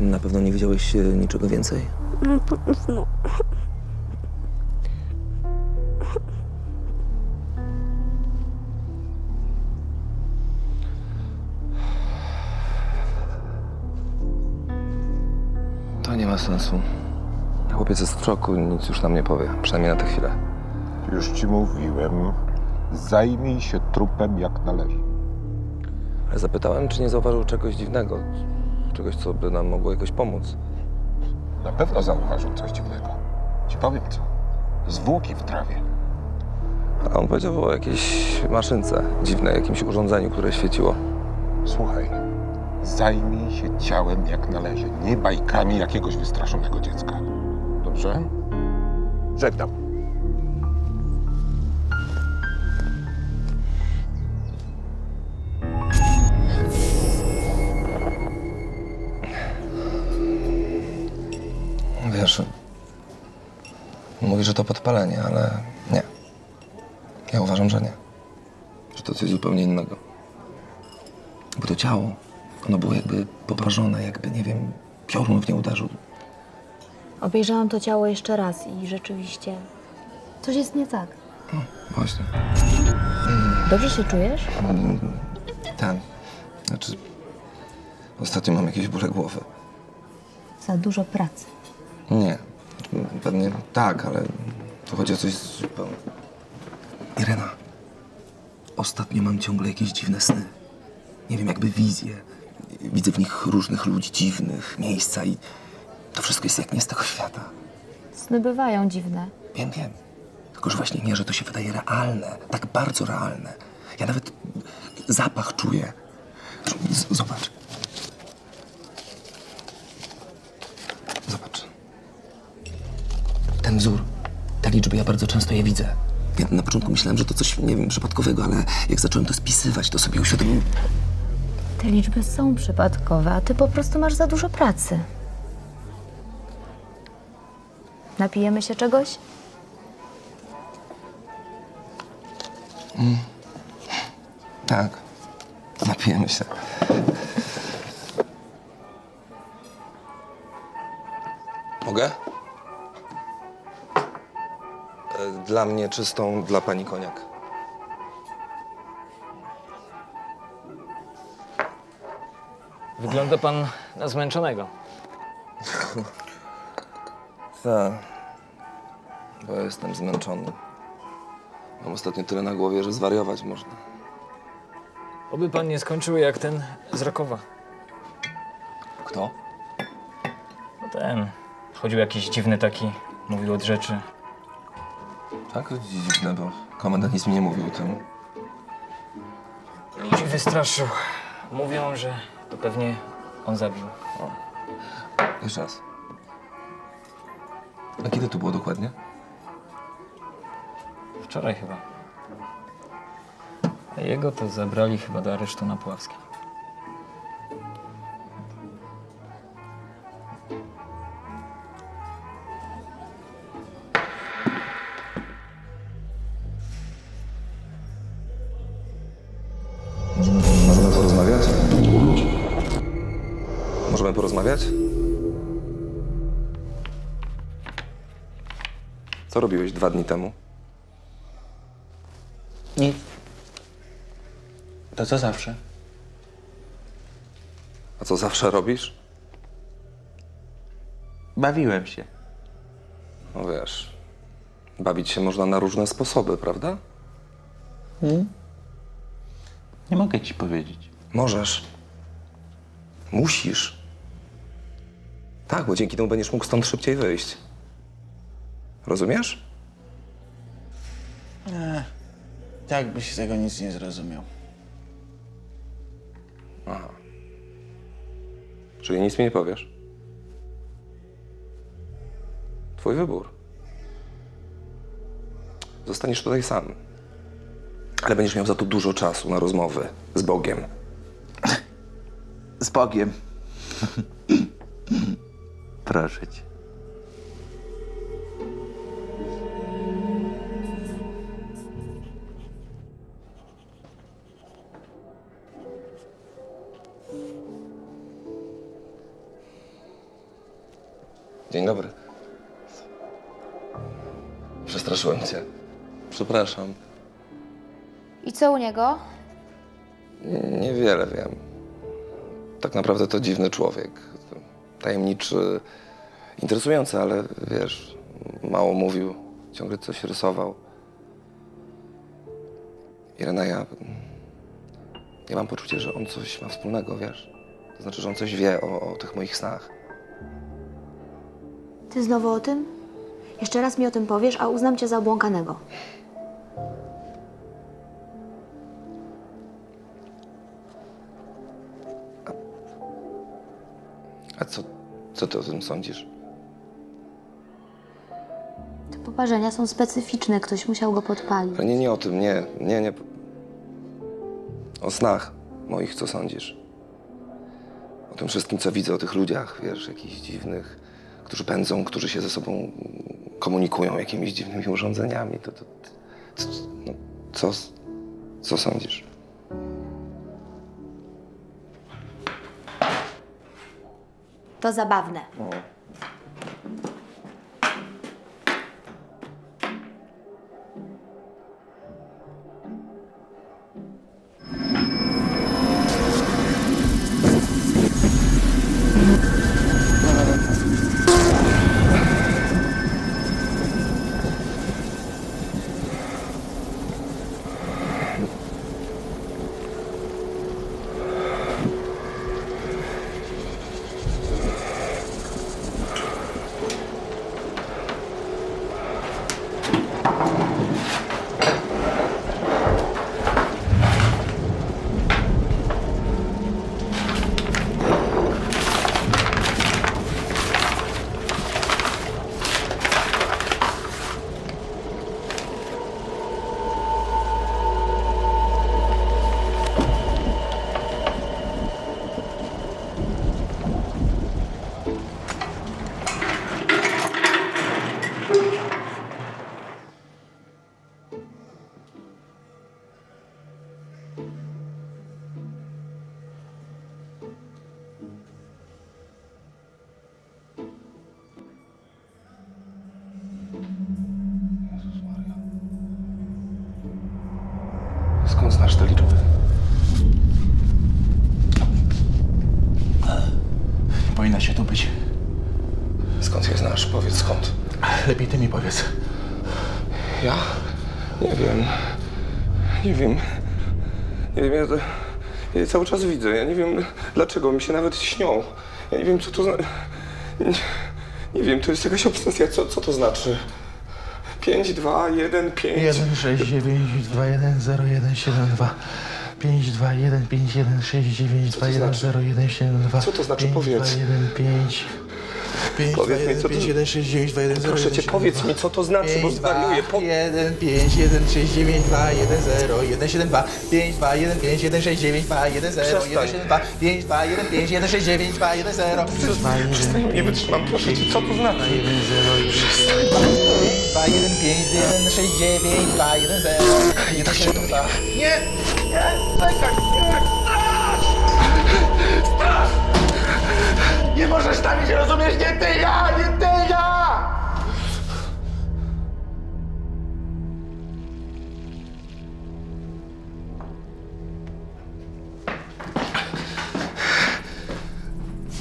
Na pewno nie widziałeś e, niczego więcej? No, po. To nie ma sensu. Chłopiec jest w szoku, nic już nam nie powie. Przynajmniej na tę chwilę. Już ci mówiłem, zajmij się trupem jak należy. Ale zapytałem, czy nie zauważył czegoś dziwnego. Czegoś, co by nam mogło jakoś pomóc. Na pewno zauważył coś dziwnego. Ci powiem co. Zwłoki w trawie. A on powiedział o jakiejś maszynce dziwnej, jakimś urządzeniu, które świeciło. Słuchaj, zajmij się ciałem jak należy, nie bajkami jakiegoś wystraszonego dziecka. Dobrze? Żegnam. Wiesz, mówi, że to podpalenie, ale nie. Ja uważam, że nie. Że to coś zupełnie innego. Bo to ciało, ono było jakby poparzone, jakby, nie wiem, piorun w nie uderzył. Obejrzałam to ciało jeszcze raz i rzeczywiście coś jest nie tak. Właśnie. Dobrze się czujesz? Ten. Znaczy, ostatnio mam jakieś bóle głowy. Za dużo pracy. Nie. Pewnie tak, ale tu chodzi o coś zupełnie... Irena, ostatnio mam ciągle jakieś dziwne sny. Nie wiem, jakby wizje. Widzę w nich różnych ludzi dziwnych, miejsca i to wszystko jest jak nie z tego świata. Sny bywają dziwne. Wiem, wiem. Tylko, że właśnie nie, że to się wydaje realne, tak bardzo realne. Ja nawet zapach czuję. Z- Zobacz. Zobacz. Ten wzór, te liczby, ja bardzo często je widzę. Ja na początku myślałem, że to coś, nie wiem, przypadkowego, ale jak zacząłem to spisywać, to sobie uświadomiłem. Te liczby są przypadkowe, a ty po prostu masz za dużo pracy. Napijemy się czegoś? Tak. Napijemy się. Mogę? Dla mnie czystą, dla pani koniak. Wygląda pan na zmęczonego. Tak. Bo ja jestem zmęczony. Mam ostatnio tyle na głowie, że zwariować można. Oby pan nie skończył jak ten z Rakowa. Kto? No ten. Chodził jakiś dziwny taki, mówił od rzeczy. Tak, to dziwne, bo komendant nic mi nie mówił o tym. Ludzi wystraszył. Mówią, że to pewnie on zabił. Jeszcze raz. A kiedy to było dokładnie? Wczoraj chyba. A jego to zabrali chyba do aresztu na Puławskiej. Możemy porozmawiać? Możemy porozmawiać? Co robiłeś dwa dni temu? Nic. To co zawsze. A co zawsze robisz? Bawiłem się. No wiesz, bawić się można na różne sposoby, prawda? Nie mogę ci powiedzieć. Możesz. Musisz. Tak, bo dzięki temu będziesz mógł stąd szybciej wyjść. Rozumiesz? Tak byś z tego nic nie zrozumiał. Czyli nic mi nie powiesz. Twój wybór. Zostaniesz tutaj sam. Ale będziesz miał za to dużo czasu na rozmowy z Bogiem. Z Bogiem. Proszę cię. Dzień dobry. Przestraszyłem cię. Przepraszam. I co u niego? Niewiele wiem. Tak naprawdę to dziwny człowiek. Tajemniczy, interesujący, ale wiesz, mało mówił, ciągle coś rysował. Irena, ja. Ja mam poczucie, że on coś ma wspólnego, wiesz. To znaczy, że on coś wie o, o tych moich snach. Ty znowu o tym? Jeszcze raz mi o tym powiesz, a uznam cię za obłąkanego. Co, co ty o tym sądzisz? Te poparzenia są specyficzne, ktoś musiał go podpalić. Ale nie, nie o tym, nie, nie, nie. O snach moich, co sądzisz? O tym wszystkim, co widzę, o tych ludziach, wiesz, jakichś dziwnych, którzy pędzą, którzy się ze sobą komunikują jakimiś dziwnymi urządzeniami. To, to, to, no, co, co sądzisz? To zabawne. Skąd znasz te liczby? Powinna się tu być. Skąd je znasz? Powiedz skąd. Lepiej ty mi powiedz. Ja? Nie wiem. Nie wiem. Nie wiem, ja, to, ja je cały czas widzę. Ja nie wiem, dlaczego mi się nawet śnią. Ja nie wiem, co to znaczy. Nie, nie wiem, to jest jakaś obsesja. Co, co to znaczy? 5, 2, 1, 5. 1, 6, 9, 2, 1, 0, 1, 7, 2. 5, 2, 1, 5, 1, 6, 9, 2, 1, znaczy? 0, 1, 7, 2. Co to znaczy? 5, Powiedz. 2, 1, 5. 5, 2, Powiedz mi, 1, co to- 5, 1, 6, 9, 2, 1, 0, Proszę 1, cię, 7, powiedz 2. mi, co to znaczy, bo 5, 2, zwariuję. Po... 1, 5, 1, 6, 9, 2, 1, 0, 1, 7, 2. 5, 2, 1, 5, 1, 6, 9, 2, 1, 0, 1, Przestań. 7, 2. 5, 2, 1, 5, 1, 6, 9, 2, 1, 0. Przestań, nie wytrzymam, proszę cię, co to znaczy? 1, 0, 1, 2, 1, 5, 1, 6, 9, 2, 1, 0. Nie tak się do mnie. Nie! Nie! Czekaj! Nie możesz tam iść, rozumiesz? Nie ty, ja! Nie ty, ja!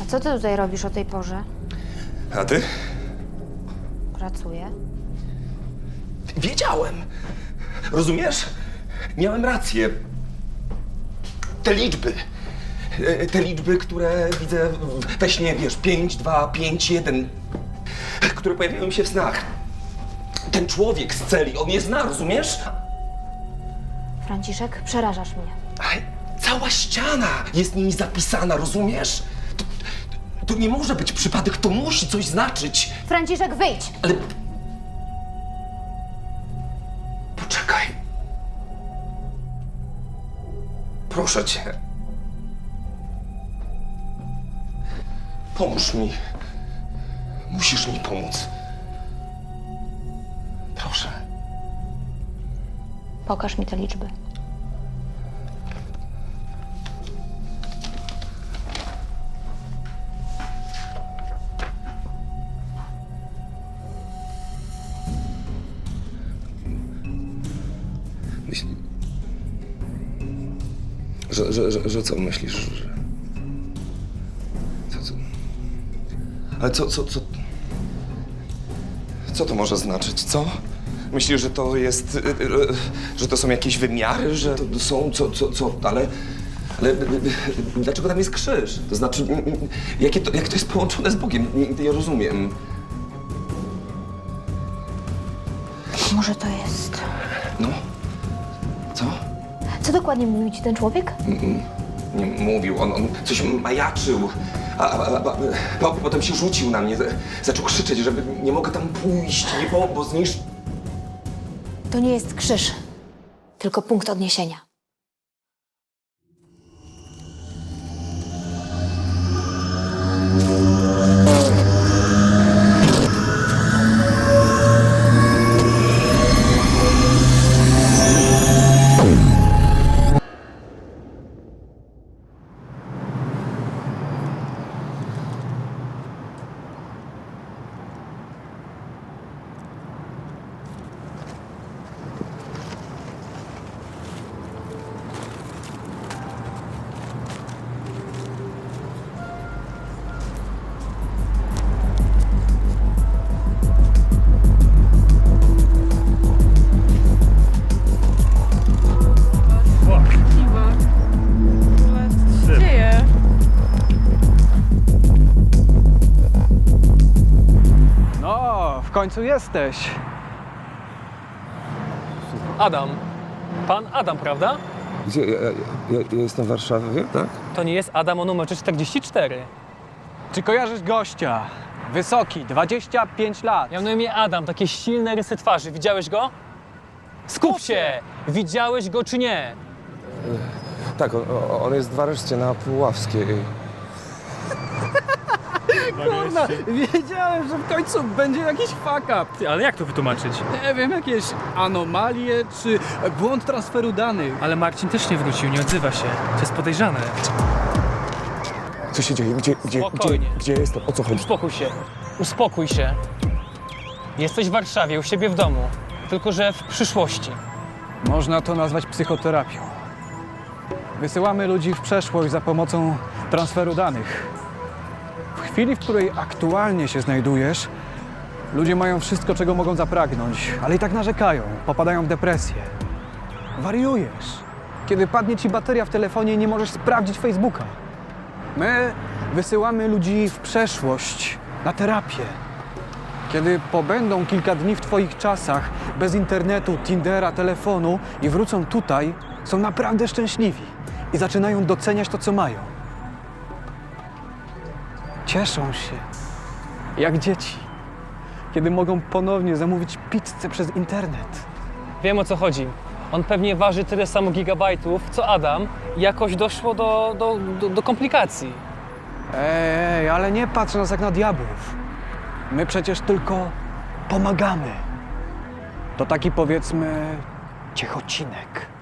A co ty tutaj robisz o tej porze? A ty? Pracuję. Wiedziałem. Rozumiesz? Miałem rację. Te liczby. E, Te liczby, które widzę we śnie, wiesz, 5, 2, 5, 1, które pojawiają się w snach. Ten człowiek z celi, on je zna, rozumiesz? Franciszek, przerażasz mnie. Ale cała ściana jest nimi zapisana, rozumiesz? To, to nie może być przypadek, to musi coś znaczyć. Franciszek, wyjdź! Ale. Poczekaj. Proszę cię. Pomóż mi. Musisz mi pomóc. Proszę. Pokaż mi te liczby. Myśli... Że, że, że, że co myślisz? Że... Ale co, co, co... Co to może znaczyć, co? Myślisz, że to jest... y, y, y, że to są jakieś wymiary, że to są... co, co, co, ale... Ale y, y, dlaczego tam jest krzyż? To znaczy, y, y, jakie to, jak to jest połączone z Bogiem? Nie, nie rozumiem. Może to jest... No? Co? Co dokładnie mówił ci ten człowiek? Nie mówił, on, on coś majaczył, a, a, a, a, potem się rzucił na mnie, zaczął krzyczeć, że nie mogę tam pójść, bo, bo zniszczy... To nie jest krzyż, tylko punkt odniesienia. Końcu jesteś. Adam. Pan Adam, prawda? Gdzie? Ja, ja, ja jestem w Warszawie, tak? To nie jest Adam o numerze 44. Czy kojarzysz gościa? Wysoki, 25 lat. Miał na imię Adam, takie silne rysy twarzy. Widziałeś go? Skup się! Widziałeś go czy nie? Tak, on, on jest w areszcie na Puławskiej. Kurna, wiedziałem, że w końcu będzie jakiś fuck up. Ty, ale jak to wytłumaczyć? Nie wiem, jakieś anomalie czy błąd transferu danych. Ale Marcin też nie wrócił, nie odzywa się. To jest podejrzane. Co się dzieje? Gdzie, gdzie, Spokojnie. gdzie, gdzie jestem? O co chodzi? Uspokój się. Uspokój się. Jesteś w Warszawie, u siebie w domu. Tylko, że w przyszłości. Można to nazwać psychoterapią. Wysyłamy ludzi w przeszłość za pomocą transferu danych. Chwili, w której aktualnie się znajdujesz, ludzie mają wszystko, czego mogą zapragnąć, ale i tak narzekają, popadają w depresję. Wariujesz. Kiedy padnie ci bateria w telefonie, nie możesz sprawdzić Facebooka. My wysyłamy ludzi w przeszłość, na terapię. Kiedy pobędą kilka dni w Twoich czasach, bez internetu, Tindera, telefonu i wrócą tutaj, są naprawdę szczęśliwi i zaczynają doceniać to, co mają. Cieszą się, jak dzieci, kiedy mogą ponownie zamówić pizzę przez internet. Wiem o co chodzi. On pewnie waży tyle samo gigabajtów, co Adam i jakoś doszło do, do, do, do komplikacji. Ej, ej, ale nie patrz na nas jak na diabłów. My przecież tylko pomagamy. To taki powiedzmy ciechocinek.